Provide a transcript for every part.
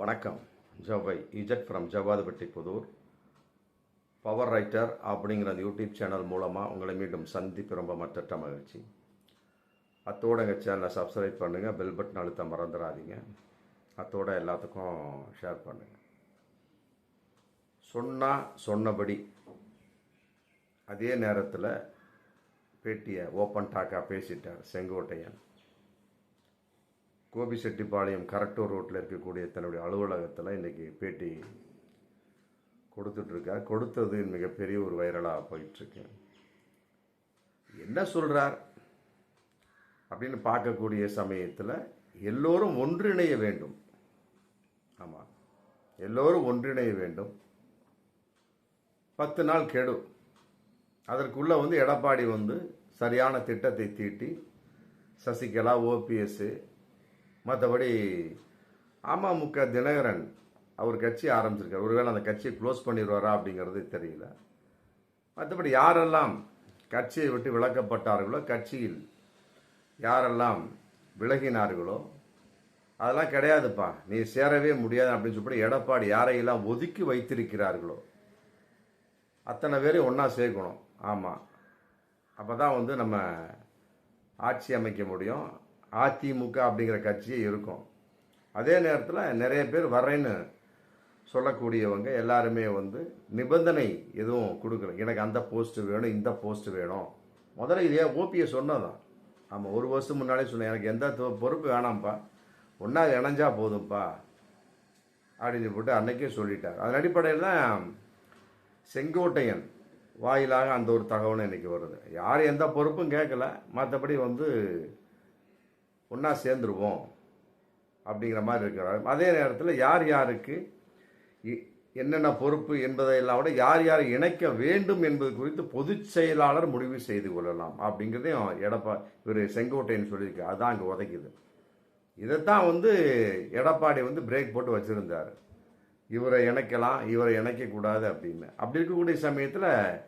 வணக்கம். ஜவை Z from Javvadhupatti Puthur. Power writer அப்படிங்கிற அந்த யூடியூப் சேனல் மூலமாக உங்களை மீண்டும் சந்திப்பு ரொம்ப மற்ற மகிழ்ச்சி. அத்தோடு எங்கள் சேனலை சப்ஸ்கிரைப் பண்ணுங்கள் பெல் பட்டன் அழுத்த மறந்துடாதீங்க. அத்தோட எல்லாத்துக்கும் ஷேர் பண்ணுங்கள் சொன்னால் சொன்னபடி அதே நேரத்தில் பேட்டியை ஓப்பன் டாக்காக பேசிட்டார் செங்கோட்டையன். கோபிசெட்டிப்பாளையம் கரட்டூர் ரோட்டில் இருக்கக்கூடிய தன்னுடைய அலுவலகத்தில் இன்றைக்கி பேட்டி கொடுத்துட்ருக்கார் கொடுத்தது மிகப்பெரிய ஒரு வைரலாக போயிட்டுருக்கு என்ன சொல்கிறார் அப்படின்னு பார்க்கக்கூடிய சமயத்தில் எல்லோரும் ஒன்றிணைய வேண்டும். ஆமாம் எல்லோரும் ஒன்றிணைய வேண்டும். பத்து நாள் கெடும் அதற்குள்ளே வந்து எடப்பாடி வந்து சரியான திட்டத்தை தீட்டி சசிகலா ஓபிஎஸ்ஸு மற்றபடி அமமுக தினகரன் அவர் கட்சி ஆரம்பிச்சிருக்கார். ஒருவேளை அந்த கட்சியை க்ளோஸ் பண்ணிடுவாரா அப்படிங்கிறது தெரியல. மற்றபடி யாரெல்லாம் கட்சியை விட்டு விலக்கப்பட்டார்களோ கட்சியில் யாரெல்லாம் விலகினார்களோ அதெல்லாம் கிடையாதுப்பா. நீ சேரவே முடியாது அப்படின்னு சொல்லி எடப்பாடி யாரையெல்லாம் ஒதுக்கி வைத்திருக்கிறார்களோ அத்தனை பேரையும் ஒன்றா சேர்க்கணும். ஆமாம் அப்போ தான் வந்து நம்ம ஆட்சி அமைக்க முடியும். அதிமுக அப்படிங்கிற கட்சியே இருக்கும். அதே நேரத்தில் நிறைய பேர் வரேன்னு சொல்லக்கூடியவங்க எல்லாருமே வந்து நிபந்தனை எதுவும் கொடுக்கல. எனக்கு அந்த போஸ்ட் வேணும் இந்த போஸ்ட் வேணும். முதல்ல இதே ஓபியை சொன்னதான் ஆமாம் ஒரு வருஷம் முன்னாலே சொன்னேன் எனக்கு எந்த தொ- பொறுப்பு வேணாம்ப்பா. ஒன்றா இணைஞ்சா போதும்ப்பா. அப்படின்னு போட்டு அன்றைக்கே சொல்லிட்டார். அதன் அடிப்படையில் தான் செங்கோட்டையன் வாயிலாக அந்த ஒரு தகவலும் இன்னைக்கு வருது. யார் எந்த பொறுப்பும் கேட்கல. மற்றபடி வந்து ஒன்றா சேர்ந்துருவோம் அப்படிங்கிற மாதிரி இருக்கிறார். அதே நேரத்தில் யார் யாருக்கு இ- என்னென்ன பொறுப்பு என்பதையெல்லாம் விட யார் யார் இணைக்க வேண்டும் என்பது குறித்து பொதுச் செயலாளர் முடிவு செய்து கொள்ளலாம் அப்படிங்கிறதையும் எடப்பா இவர் செங்கோட்டையன் சொல்லியிருக்கு அதுதான் அங்கே உதைக்குது. இதைத்தான் வந்து எடப்பாடி வந்து பிரேக் போட்டு வச்சுருந்தார். இவரை இணைக்கலாம் இவரை இணைக்கக்கூடாது அப்படின்னு. அப்படி இருக்கக்கூடிய சமயத்தில்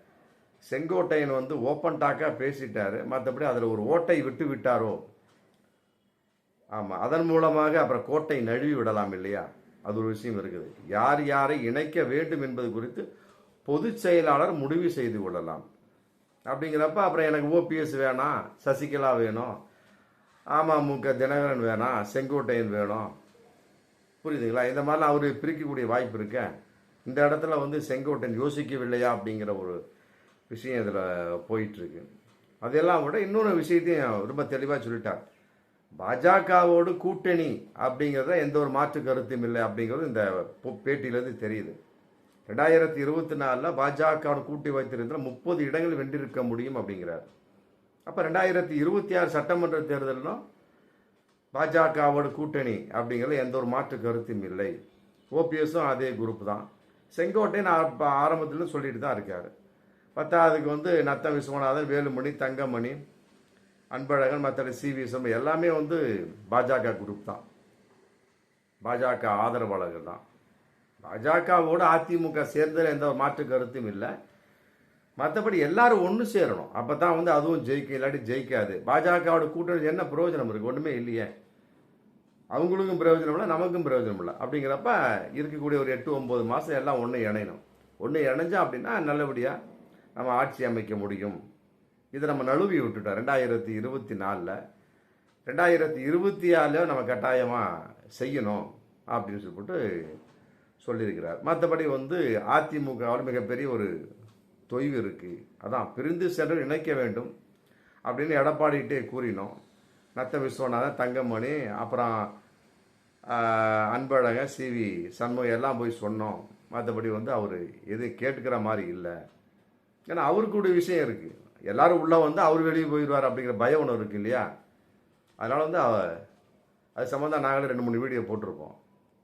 செங்கோட்டையன் வந்து ஓப்பன் டாக்காக பேசிட்டாரு. மற்றபடி அதில் ஒரு ஓட்டை விட்டு விட்டாரோ ஆமாம் அதன் மூலமாக அப்புறம் கோட்டை நழுவி விடலாம் இல்லையா? அது ஒரு விஷயம் இருக்குது. யார் யாரை இணைக்க வேண்டும் என்பது குறித்து பொதுச் செயலாளர் முடிவு செய்து கொள்ளலாம். அப்படிங்கிறப்ப அப்புறம் எனக்கு ஓபிஎஸ் வேணாம் சசிகலா வேணும். அமமுக தினகரன் வேணாம் செங்கோட்டையன் வேணும். புரியுதுங்களா? இந்த மாதிரிலாம் அவர் பிரிக்கக்கூடிய வாய்ப்பு இருக்க. இந்த இடத்துல வந்து செங்கோட்டையன் யோசிக்கவில்லையா அப்படிங்கிற ஒரு விஷயம் இதில் போயிட்டுருக்கு அதெல்லாம் விட இன்னொரு விஷயத்தையும் ரொம்ப தெளிவாக சொல்லிட்டார். பாஜகவோடு கூட்டணி அப்படிங்கிறத எந்த ஒரு மாற்று கருத்தும் இல்லை அப்படிங்கிறது இந்த பேட்டியிலேருந்து தெரியுது. ரெண்டாயிரத்தி இருபத்தி நாலில் பாஜகவோட கூட்டி வைத்திருந்தால் முப்பது இடங்கள் வென்றிருக்க முடியும் அப்படிங்கிறார். அப்போ ரெண்டாயிரத்தி இருபத்தி ஆறு சட்டமன்ற தேர்தலிலும் பாஜகவோட கூட்டணி அப்படிங்கிறது எந்த ஒரு மாற்று கருத்தும் இல்லை. ஓபிஎஸும் அதே குரூப் தான். செங்கோட்டையன் நான் ஆரம்பத்தில் சொல்லிட்டு தான் இருக்கார். பத்தாவதுக்கு வந்து நத்தம் விஸ்வநாதன் வேலுமணி தங்கமணி அன்பழகன் மற்ற சிவிஎஸ்எம் எல்லாமே வந்து பாஜக குரூப் தான். பாஜக ஆதரவாளர்கள் தான். பாஜகவோடு அதிமுக சேர்ந்ததில் எந்த ஒரு மாற்று கருத்தும் இல்லை. மற்றபடி எல்லாரும் ஒன்று சேரணும். அப்போ தான் வந்து அதுவும் ஜெயிக்க இல்லாட்டி ஜெயிக்காது. பாஜகவோட கூட்டணி என்ன பிரயோஜனம் இருக்குது ஒன்றுமே இல்லையே. அவங்களுக்கும் பிரயோஜனம் இல்லை நமக்கும் பிரயோஜனம் இல்லை. அப்படிங்கிறப்ப இருக்கக்கூடிய ஒரு எட்டு ஒம்பது மாதம் எல்லாம் ஒன்று இணையணும். ஒன்று இணைஞ்சா அப்படின்னா நல்லபடியாக நம்ம ஆட்சி அமைக்க முடியும். இதை நம்ம நழுவி விட்டுட்டோம். ரெண்டாயிரத்தி இருபத்தி நாலில். ரெண்டாயிரத்தி இருபத்தி ஆறில் நம்ம கட்டாயமாக செய்யணும் அப்படின்னு சொல்லிட்டு சொல்லியிருக்கிறார். மற்றபடி வந்து அதிமுகவில் மிகப்பெரிய ஒரு தொய்வு இருக்குது அதான் பிரிந்து சென்று இணைக்க வேண்டும் அப்படின்னு எடப்பாடிகிட்டே கூறினோம். நத்த விஸ்வநாதன் தங்கமணி அப்புறம் ஆஹ், அன்பழகன் சிவி சண்முகம் எல்லாம் போய் சொன்னோம். மற்றபடி வந்து அவர் எதுவும் கேட்டுக்கிற மாதிரி இல்லை. ஏன்னா அவருக்கு ஒரு விஷயம் இருக்குது எல்லாரும் உள்ளே வந்து அவர் வெளியே போயிடுவார் அப்படிங்கிற பயம் ஒன்று இருக்குது இல்லையா? அதனால் வந்து அவ அது சம்மந்தம் நாங்களே ரெண்டு மூணு வீடியோ போட்டிருப்போம்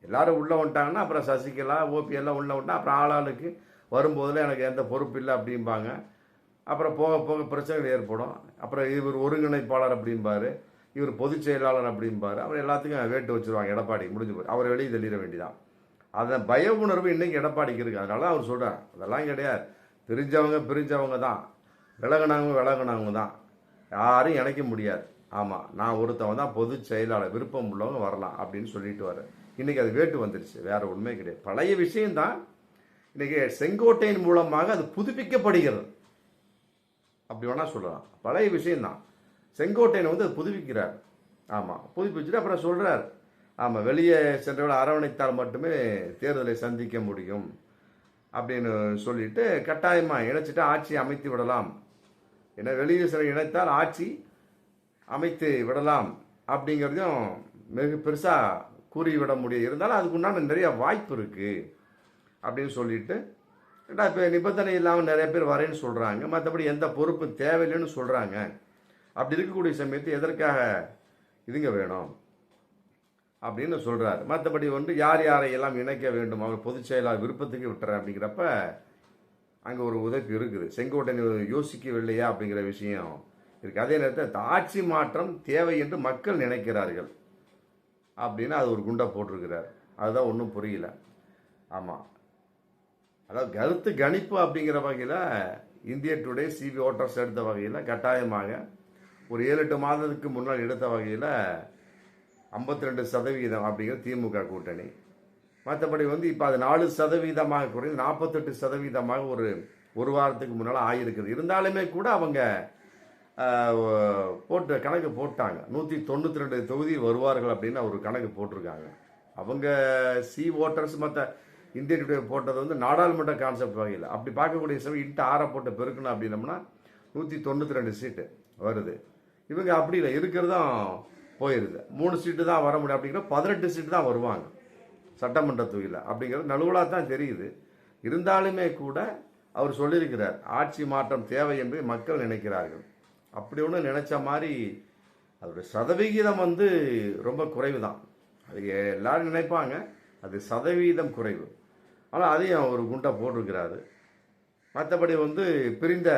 எல்லாரும் உள்ளே வந்துட்டாங்கன்னா அப்புறம் சசிகலா ஓபி எல்லாம் உள்ளே வந்துட்டா அப்புறம் ஆளாளுக்கு வரும்போதில் எனக்கு எந்த பொறுப்பு இல்லை அப்படிம்பாங்க. அப்புறம் போக போக பிரச்சனைகள் ஏற்படும். அப்புறம் இவர் ஒருங்கிணைப்பாளர் அப்படிம்பார். இவர் பொதுச் செயலாளர் அப்படிம்பார். அவர் எல்லாத்துக்கும் வேட்டு வச்சுருவாங்க எடப்பாடி முடிஞ்சு போய் அவர் வெளியே தள்ளிட வேண்டியதான் அதை பய உணர்வு இன்னைக்கு எடப்பாடிக்கு இருக்குது அதனால தான் அவர் சொல்கிறார் அதெல்லாம் கிடையாது. தெரிஞ்சவங்க பிரிஞ்சவங்க தான். விலகுனவங்க விலகுனவங்க தான். யாரும் இணைக்க முடியாது. ஆமாம் நான் ஒருத்தவன் தான் பொதுச் செயலாளர் விருப்பம் உள்ளவங்க வரலாம் அப்படின்னு சொல்லிட்டு வர இன்றைக்கி அது வேட்டு வந்துருச்சு வேறு ஒன்றுமே கிடையாது. பழைய விஷயம்தான். இன்றைக்கி செங்கோட்டையின் மூலமாக அது புதுப்பிக்கப்படுகிறது. அப்படி வேணால் சொல்லலாம். பழைய விஷயம்தான். செங்கோட்டையனை வந்து அது புதுப்பிக்கிறார். ஆமாம் புதுப்பிச்சுட்டு அப்புறம் சொல்கிறார் ஆமாம் வெளியே சென்றவர்கள் அரவணைத்தால் மட்டுமே தேர்தலை சந்திக்க முடியும் அப்படின்னு சொல்லிட்டு கட்டாயமாக இணைச்சிட்டு ஆட்சி அமைத்து விடலாம். ஏன்னா வெளியில் சில இணைத்தால் ஆட்சி அமைத்து விடலாம் அப்படிங்கிறதையும் மிக பெருசாக கூறிவிட முடியும் இருந்தாலும் அதுக்கு உண்டான நிறைய வாய்ப்பு இருக்குது அப்படின்னு சொல்லிட்டு ஏன்னா இப்போ நிபந்தனை இல்லாமல் நிறைய பேர் வரேன்னு சொல்கிறாங்க மற்றபடி எந்த பொறுப்பும் தேவையில்லைன்னு சொல்கிறாங்க அப்படி இருக்கக்கூடிய சமயத்து எதற்காக இதுங்க வேணும் அப்படின்னு சொல்கிறார் மற்றபடி வந்து யார் யாரையெல்லாம் இணைக்க வேண்டும்? அவர் பொதுச் செயலாளர் விருப்பத்துக்கு விட்டுறேன் அப்படிங்கிறப்ப அங்கே ஒரு உதவி இருக்குது. செங்கோட்டையன் யோசிக்கவில்லையா அப்படிங்கிற விஷயம் இருக்கு. அதே நேரத்தில் ஆட்சி மாற்றம் தேவை என்று மக்கள் நினைக்கிறார்கள் அப்படின்னு அது ஒரு குண்டை போட்டிருக்கிறார். அதுதான் ஒன்றும் புரியல. ஆமாம் அதாவது கருத்து கணிப்பு அப்படிங்கிற வகையில் இந்திய டுடே சிபி ஓட்டர்ஸ் எடுத்த வகையில் கட்டாயமாக ஒரு ஏழு எட்டு மாதத்துக்கு முன்னால் எடுத்த வகையில் ஐம்பத்தி ரெண்டு சதவீதம் அப்படிங்கிற திமுக கூட்டணி. மற்றபடி வந்து இப்போ அது நாலு சதவீதமாக குறைந்து நாற்பத்தெட்டு சதவீதமாக ஒரு ஒரு வாரத்துக்கு முன்னால் ஆகியிருக்குது இருந்தாலுமே கூட அவங்க போட்டு கணக்கு போட்டாங்க. நூற்றி தொண்ணூற்றி ரெண்டு தொகுதி வருவார்கள் அப்படின்னு ஒரு கணக்கு போட்டிருக்காங்க. அவங்க சி ஓட்டர்ஸ் மற்ற இந்திய போட்டது வந்து நாடாளுமன்ற கான்செப்ட் வகையில். அப்படி பார்க்கக்கூடிய சமயம் இன்ட்டு ஆற போட்டு பெருக்கணும் அப்படின்னம்னா நூற்றி தொண்ணூற்றி ரெண்டு சீட்டு வருது. இவங்க அப்படி இல்லை இருக்கிறதும் போயிருது. மூணு சீட்டு தான் வர முடியும் அப்படிங்கிற பதினெட்டு சீட்டு தான் வருவாங்க. சட்டமன்ற தொகுதியில். அப்படிங்கிறது நழுவலாக தான் தெரியுது. இருந்தாலுமே கூட அவர் சொல்லியிருக்கிறார் ஆட்சி மாற்றம் தேவை என்று மக்கள் நினைக்கிறார்கள். அப்படி ஒன்று நினச்ச மாதிரி அதோட சதவிகிதம் வந்து ரொம்ப குறைவு தான் அது எல்லாரும் நினைப்பாங்க அது சதவீதம் குறைவு. ஆனால் அதையும் ஒரு குண்டை போட்டிருக்கிறாரு. மற்றபடி வந்து பிரிந்த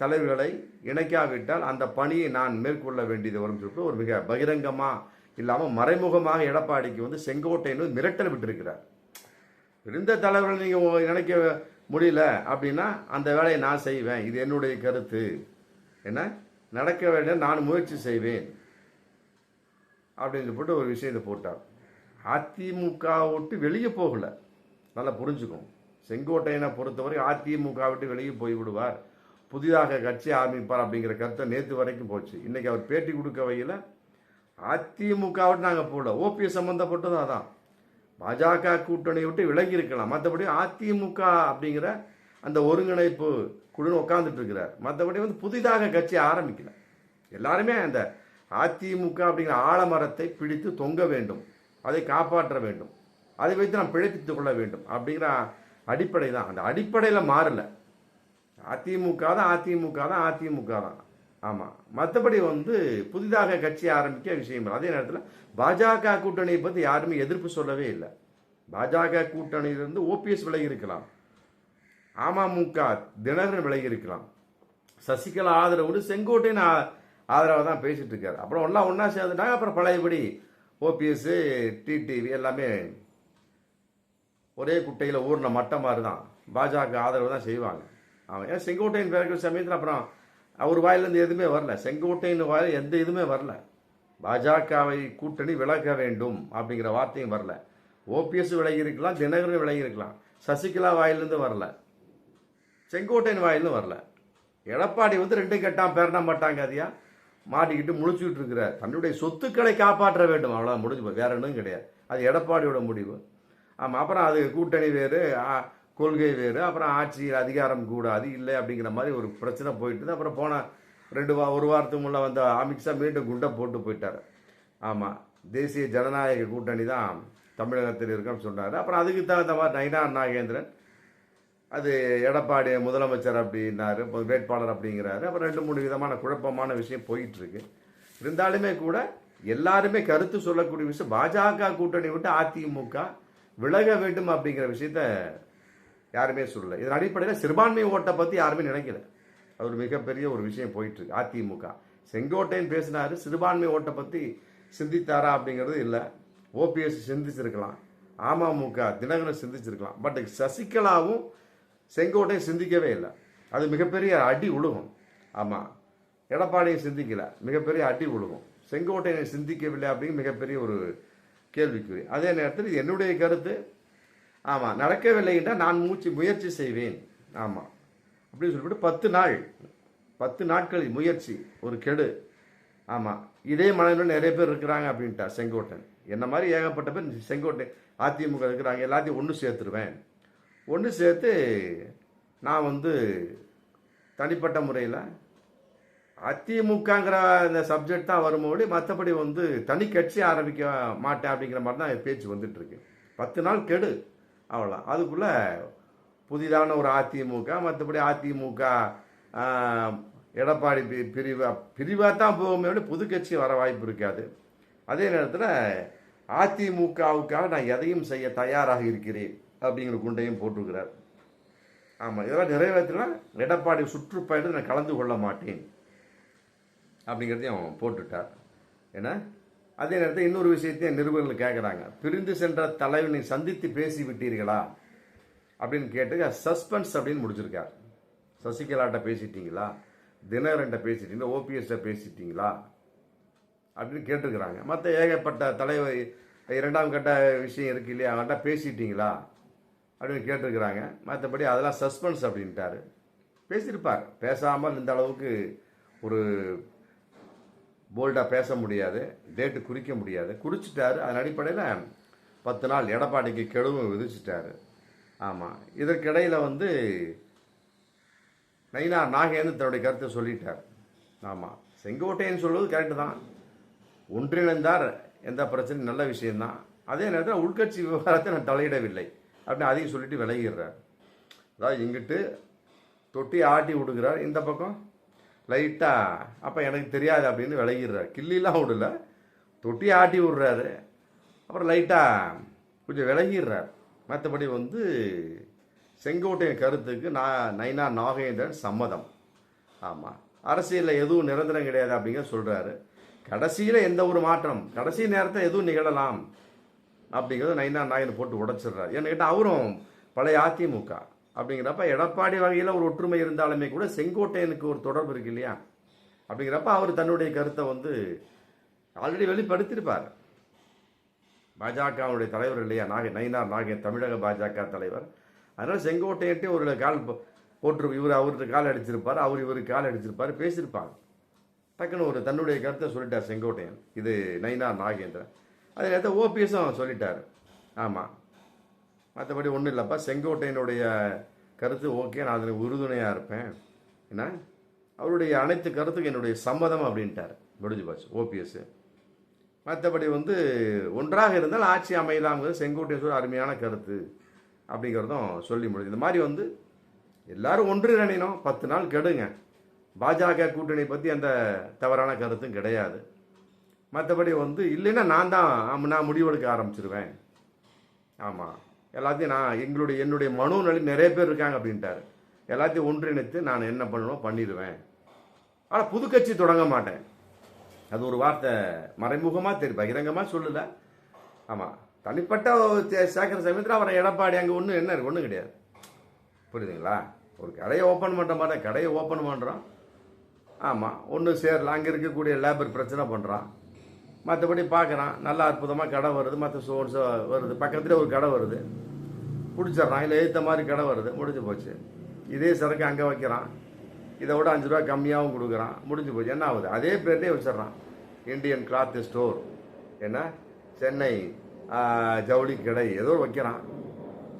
தலைவர்களை இணைக்காவிட்டால் அந்த பணியை நான் மேற்கொள்ள வேண்டியது வரும் சொல்லிட்டு ஒரு மிக பகிரங்கமாக இல்லாமல் மறைமுகமாக எடப்பாடிக்கு வந்து செங்கோட்டையன் மிரட்டல் விட்டிருக்கிறார். இருந்த தலைவர்கள் நீங்கள் நினைக்க முடியல அப்படின்னா அந்த வேலையை நான் செய்வேன். இது என்னுடைய கருத்து. என்ன? நடக்க வேண்டிய நான் முயற்சி செய்வேன். அப்படின்னு போட்டு ஒரு விஷயத்தை போட்டார். அதிமுக விட்டு வெளியே போகல. நல்லா புரிஞ்சுக்கும் செங்கோட்டையனை பொறுத்தவரை அதிமுக விட்டு வெளியே போய் விடுவார் புதிதாக கட்சி ஆரம்பிப்பார் அப்படிங்கிற கருத்தை நேற்று வரைக்கும் போச்சு. இன்னைக்கு அவர் பேட்டி கொடுக்க வகையில் அதிமுக விட்டு நாங்கள் போகல ஓபிஎஸ் சம்மந்தப்பட்டதும் அதான். பாஜக கூட்டணியை விட்டு விலகி இருக்கலாம். மற்றபடி அதிமுக அப்படிங்கிற அந்த ஒருங்கிணைப்பு குழுன்னு உட்காந்துட்டு இருக்கிறார். மற்றபடி வந்து புதிதாக கட்சி ஆரம்பிக்கல. எல்லாருமே அந்த அதிமுக அப்படிங்கிற ஆலமரத்தை பிடித்து தொங்க வேண்டும். அதை காப்பாற்ற வேண்டும். அதை வைத்து நாம் பிழைப்பித்துக் கொள்ள வேண்டும் அப்படிங்கிற அடிப்படை தான் அந்த அடிப்படையில் மாறலை. அதிமுக தான் அதிமுக தான் அதிமுக தான். ஆமாம் மற்றபடி வந்து புதிதாக கட்சி ஆரம்பிக்க விஷயம் அதே நேரத்தில் பாஜக கூட்டணியை பற்றி யாருமே எதிர்ப்பு சொல்லவே இல்லை. பாஜக கூட்டணியிலிருந்து ஓபிஎஸ் விலகி இருக்கலாம். அமமுக தினகரன் விலகி இருக்கலாம். சசிகலா ஆதரவு செங்கோட்டையின் ஆதரவாக தான் பேசிட்டு இருக்காரு. அப்புறம் ஒன்றா ஒன்றா சேர்ந்துட்டாங்க. அப்புறம் பழையபடி ஓபிஎஸ் டிடிவி எல்லாமே ஒரே குட்டையில் ஊர்ன மட்டம் மாதிரி தான். பாஜக ஆதரவு தான் செய்வாங்க. அவன் ஏன் செங்கோட்டையின் பிறகு சமயத்தில் அப்புறம் அவர் வாயிலேருந்து எதுவுமே வரல. செங்கோட்டையின் வாயில் எந்த இதுவுமே வரல. பாஜகவை கூட்டணி விலக வேண்டும் அப்படிங்கிற வார்த்தையும் வரல. ஓபிஎஸ் விலகி இருக்கலாம் தினகரன் விலகி இருக்கலாம். சசிகலா வாயிலிருந்து வரல. செங்கோட்டையின் வாயிலும் வரல. எடப்பாடி வந்து ரெண்டு கட்டாம் பேரண மாட்டாங்க அதியா? மாட்டிக்கிட்டு முழிச்சுக்கிட்டு இருக்கிறார் தன்னுடைய சொத்துக்களை காப்பாற்ற வேண்டும். அவ்வளோ முடிஞ்சு வேற ஒன்றும் கிடையாது. அது எடப்பாடியோட முடிவு. ஆமாம் அப்புறம் அது கூட்டணி வேறு. கொள்கை வேறு அப்புறம் ஆட்சி அதிகாரம் கூடாது இல்லை அப்படிங்கிற மாதிரி ஒரு பிரச்சனை போயிட்டு அப்புறம் போன ரெண்டு வா ஒரு வாரத்துக்கு முன்னே வந்த அமித்ஷா மீண்டும் குண்டை போட்டு போயிட்டார். ஆமாம் தேசிய ஜனநாயக கூட்டணி தான் தமிழகத்தில் இருக்குன்னு சொன்னார். அப்புறம் அதுக்கு தகுந்த மாதிரி நயினார் நாகேந்திரன் அது எடப்பாடி முதலமைச்சர் அப்படின்னாரு இப்போ வேட்பாளர் அப்படிங்கிறாரு. அப்புறம் ரெண்டு மூணு விதமான குழப்பமான விஷயம் போயிட்டுருக்கு இருந்தாலுமே கூட எல்லாருமே கருத்து சொல்லக்கூடிய விஷயம் பாஜக கூட்டணி விட்டு அதிமுக விலக வேண்டும் அப்படிங்கிற விஷயத்த யாருமே சொல்லல இதன் அடிப்படையில் சிறுபான்மை ஓட்டை பற்றி யாருமே நினைக்கல. அது ஒரு மிகப்பெரிய ஒரு விஷயம் போயிட்டுருக்கு அதிமுக. செங்கோட்டையன் பேசினார் சிறுபான்மை ஓட்டை பற்றி சிந்தித்தாரா அப்படிங்கிறது இல்லை. ஓபிஎஸ் சிந்திச்சிருக்கலாம். அமமுக தினகரன் சிந்திச்சிருக்கலாம். பட் சசிகலாவும் செங்கோட்டையும் சிந்திக்கவே இல்லை. அது மிகப்பெரிய அடி உழுகும். ஆமாம் எடப்பாடியை சிந்திக்கல. மிகப்பெரிய அடி உழுகும். செங்கோட்டையனை சிந்திக்கவில்லை அப்படிங்கிற மிகப்பெரிய ஒரு கேள்விக்குறி. அதே நேரத்தில் இது என்னுடைய கருத்து. ஆமாம் நடக்கவில்லை என்றால் நான் மூச்சு முயற்சி செய்வேன். ஆமாம் அப்படின்னு சொல்லிவிட்டு பத்து நாள் பத்து நாட்களில் முயற்சி ஒரு கெடு. ஆமாம் இதே மனதில் நிறைய பேர் இருக்கிறாங்க அப்படின்ட்டா செங்கோட்டன். என்ன மாதிரி ஏகப்பட்ட பேர் செங்கோட்டை அதிமுக இருக்கிறாங்க எல்லாத்தையும் ஒன்று சேர்த்துருவேன். ஒன்று சேர்த்து நான் வந்து தனிப்பட்ட முறையில் அதிமுகங்கிற இந்த சப்ஜெக்ட் தான் வரும்போது மற்றபடி வந்து தனி கட்சி ஆரம்பிக்க மாட்டேன் அப்படிங்கிற மாதிரி தான் பேச்சு வந்துட்டுருக்கு. பத்து நாள் கெடு. அவ்வளோ அதுக்குள்ளே புதிதான ஒரு அதிமுக மற்றபடி அதிமுக எடப்பாடி பி- பிரிவாக பிரிவாக தான் போகுமே விட புது கட்சி வர வாய்ப்பு இருக்காது. அதே நேரத்தில் அதிமுகவுக்காக நான் எதையும் செய்ய தயாராக இருக்கிறேன் அப்படிங்கிற குண்டையும் போட்டிருக்கிறார். ஆமாம் இதெல்லாம் நிறைவேற்றினா எடப்பாடி சுற்றுப்பயணத்தில் நான் கலந்து கொள்ள மாட்டேன் அப்படிங்கிறதையும் அவன் போட்டுட்டார். ஏன்னா அதே நேரத்தில் இன்னொரு விஷயத்தையும் நிருபர்கள் கேட்குறாங்க பிரிந்து சென்ற தலைவனை சந்தித்து பேசி விட்டீர்களா? அப்படின்னு கேட்டு சஸ்பென்ஸ் அப்படின்னு முடிச்சிருக்கார். சசிகலாட்ட பேசிட்டீங்களா? தினகரன்ட்ட பேசிட்டீங்களா? ஓபிஎஸ்ட்ட பேசிட்டீங்களா? அப்படின்னு கேட்டிருக்கிறாங்க. மற்ற ஏகப்பட்ட தலைவர் இரண்டாம் கட்ட விஷயம் இருக்கு இல்லையா? அவன்கிட்ட பேசிட்டீங்களா? அப்படின்னு கேட்டிருக்கிறாங்க. மற்றபடி அதெல்லாம் சஸ்பென்ஸ் அப்படின்ட்டாரு. பேசியிருப்பார். பேசாமல் இந்த அளவுக்கு ஒரு போல்டாக பேச முடியாது டேட்டு குறிக்க முடியாது. குறிச்சிட்டாரு. அதன் அடிப்படையில் பத்து நாள் எடப்பாடிக்கு கெடுவும் விதிச்சிட்டாரு. ஆமாம் இதற்கிடையில் வந்து நைனா நாகேந்திர தன்னுடைய கருத்தை சொல்லிட்டார். ஆமாம் செங்கோட்டையன் சொல்வது கரெக்டு தான். ஒன்றிணைந்தார் எந்த பிரச்சனையும் நல்ல விஷயம்தான். அதே நேரத்தில் உள்கட்சி விவகாரத்தை நான் தலையிடவில்லை. அப்படின்னு அதையும் சொல்லிட்டு விலகிடுறார். அதாவது இங்கிட்டு தொட்டி ஆட்டி விடுகிறார். இந்த பக்கம் லைட்டாக அப்போ எனக்கு தெரியாது அப்படின்னு விளையிடுறார் கிள்ளிலாம் விடல தொட்டி ஆட்டி விடுறாரு. அப்புறம் லைட்டாக கொஞ்சம் விலகிடுறார். மற்றபடி வந்து செங்கோட்டையின் கருத்துக்கு நான் நைனா நாகேந்திரன் சம்மதம். ஆமாம் அரசியலில் எதுவும் நிரந்தரம் கிடையாது அப்படிங்கிற சொல்கிறாரு கடைசியில் எந்த ஒரு மாற்றம் கடைசி நேரத்தில் எதுவும் நிகழலாம் அப்படிங்கிறது நைனா நாயன் போட்டு உடைச்சிடுறாரு. ஏன்னு கேட்டால் அவரும் பழைய அதிமுக. அப்படிங்கிறப்ப எடப்பாடி வகையில் ஒரு ஒற்றுமை இருந்தாலுமே கூட செங்கோட்டையனுக்கு ஒரு தொடர்பு இருக்கு இல்லையா? அப்படிங்கிறப்ப அவர் தன்னுடைய கருத்தை வந்து ஆல்ரெடி வெளிப்படுத்தியிருப்பார். பாஜகவுடைய தலைவர் இல்லையா? நாகை நயினார் நாகை தமிழக பாஜக தலைவர். அதனால் செங்கோட்டையிட்டே ஒரு கால் போ- போட்டு இவர் அவருக்கு கால் அடிச்சிருப்பார் அவர் இவருக்கு கால் அடிச்சிருப்பார் பேசியிருப்பாங்க டக்குன்னு ஒரு தன்னுடைய கருத்தை சொல்லிட்டார் செங்கோட்டையன். இது நயினார் நாகேந்திரன். அதே நேரத்தில் ஓபிஎஸும் சொல்லிட்டார். ஆமாம் மற்றபடி ஒன்றும் இல்லைப்பா. செங்கோட்டையனுடைய கருத்து ஓகே. நான் அதில் உறுதுணையாக இருப்பேன். என்ன? அவருடைய அனைத்து கருத்துக்கும் என்னுடைய சம்மதம் அப்படின்ட்டார். முடிஞ்சு போச்சு. ஓபிஎஸ். மற்றபடி வந்து ஒன்றாக இருந்தால் ஆட்சி அமையலாம்ங்கிறது செங்கோட்டையன் சொல்ல அருமையான கருத்து அப்படிங்கிறதும் சொல்லி முடிஞ்சு. இந்த மாதிரி வந்து எல்லாரும் ஒன்று நினைனோம் பத்து நாள் கெடுங்க. பாஜக கூட்டணி பற்றி எந்த தவறான கருத்தும் கிடையாது. மற்றபடி வந்து இல்லைன்னா நான் தான் நான் முடிவெடுக்க ஆரம்பிச்சிருவேன். ஆமாம் எல்லாத்தையும் நான் எங்களுடைய என்னுடைய மனு நிறைய பேர் இருக்காங்க அப்படின்ட்டாரு. எல்லாத்தையும் ஒன்றிணைத்து நான் என்ன பண்ணணும்? பண்ணிடுவேன். ஆனால் புது கட்சி தொடங்க மாட்டேன். அது ஒரு வார்த்தை மறைமுகமாக தெரியும் பகிரங்கமாக சொல்லலை. ஆமாம் தனிப்பட்ட சேகர சமயத்தில் அவரை எடப்பாடி அங்கே ஒன்றும் என்ன இருக்கு? ஒன்றும் கிடையாது. புரியுதுங்களா? ஒரு கடையை ஓப்பன் பண்ணுற மாதிரி கடையை ஓப்பன் பண்ணுறோம் ஆமாம் ஒன்று சேரலாம் அங்கே இருக்கக்கூடிய லேபர் பிரச்சனை பண்ணுறான் மற்றபடி பார்க்குறான் நல்லா அற்புதமாக கடை வருது மற்ற சோர்ஸ் வருது. பக்கத்தில் ஒரு கடை வருது. பிடிச்சிட்றான். இல்லை ஏற்ற மாதிரி கடை வருது. முடிஞ்சு போச்சு. இதே சரக்கு அங்கே வைக்கிறான். இதை விட அஞ்சு ரூபா கம்மியாகவும் கொடுக்குறான். முடிஞ்சு போச்சு. என்ன ஆகுது? அதே பேர்லேயே வச்சிடுறான். இந்தியன் கிளாத் ஸ்டோர் என்ன? சென்னை ஜவுளி கடை. ஏதோ வைக்கிறான்.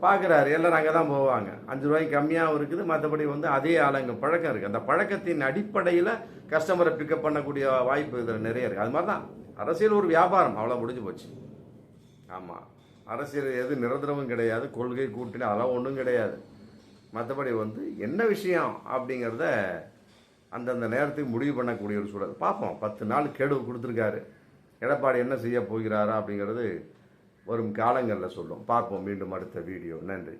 பார்க்குறாரு எல்லோரும் அங்கே தான் போவாங்க. அஞ்சு ரூபாய்க்கு கம்மியாகவும் இருக்குது. மற்றபடி வந்து அதே ஆளுங்க பழக்கம் இருக்குது அந்த பழக்கத்தின் அடிப்படையில் கஸ்டமரை பிக்கப் பண்ணக்கூடிய வாய்ப்பு இதில் நிறைய இருக்குது அது மாதிரி தான் அரசியல் ஒரு வியாபாரம். அவ்வளோ முடிஞ்சு போச்சு. ஆமாம் அரசியல் எது நிரந்தரமும் கிடையாது கொள்கை கூட்டணி அதெல்லாம் ஒன்றும் கிடையாது. மற்றபடி வந்து என்ன விஷயம் அப்படிங்கிறத அந்தந்த நேரத்துக்கு முடிவு பண்ணக்கூடிய ஒரு சூழல். பார்ப்போம் பத்து நாள் கெடு கொடுத்துருக்காரு. எடப்பாடி என்ன செய்ய போகிறாரா அப்படிங்கிறது வரும் காலங்களில் சொல்லும் பார்ப்போம் மீண்டும் அடுத்த வீடியோ. நன்றி.